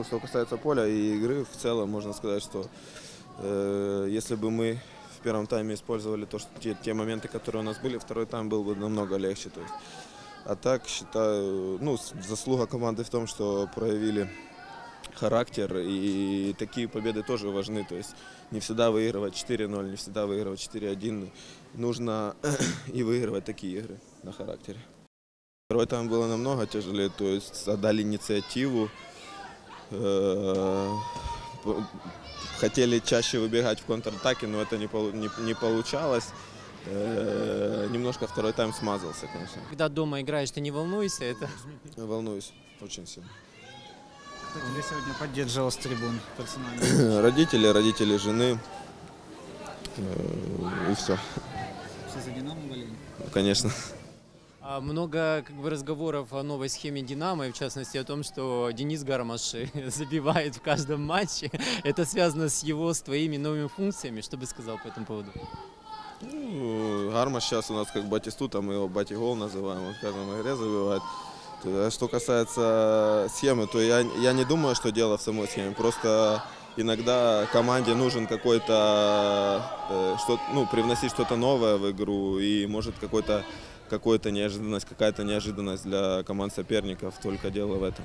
Ну, что касается поля и игры, в целом можно сказать, что э, если бы мы в первом тайме использовали то, что, те, те моменты, которые у нас были, второй тайм был бы намного легче. То есть. А так считаю, ну, заслуга команды в том, что проявили характер, и такие победы тоже важны. То есть не всегда выигрывать 4-0, не всегда выигрывать 4-1. Нужно и выигрывать такие игры на характере. Второй тайм было намного тяжелее, то есть отдали инициативу, Э, Хотели чаще выбегать в контратаке, но это не, не, не получалось. Э, Немножко второй тайм смазался, конечно. Когда дома играешь, ты не волнуйся, это Волнуюсь очень сильно. Тебя сегодня поддерживал с трибун персонально? Родители, родители жены. Э, И все, Все за Динамо болели? конечно. А много как бы разговоров о новой схеме Динамо, и в частности о том, что Денис Гармаш забивает в каждом матче. Это связано с его, с твоими новыми функциями. Что бы сказал по этому поводу? Ну, Гарма сейчас у нас как Батистута, мы его Батигол называем, он в каждом игре забивает. А Что касается схемы, то я, я не думаю, что дело в самой схеме. Просто иногда команде нужен какой-то, э, что, ну, привносить что-то новое в игру и может какой-то какой-то неожиданность, какая-то неожиданность для команд соперников, только дело в этом.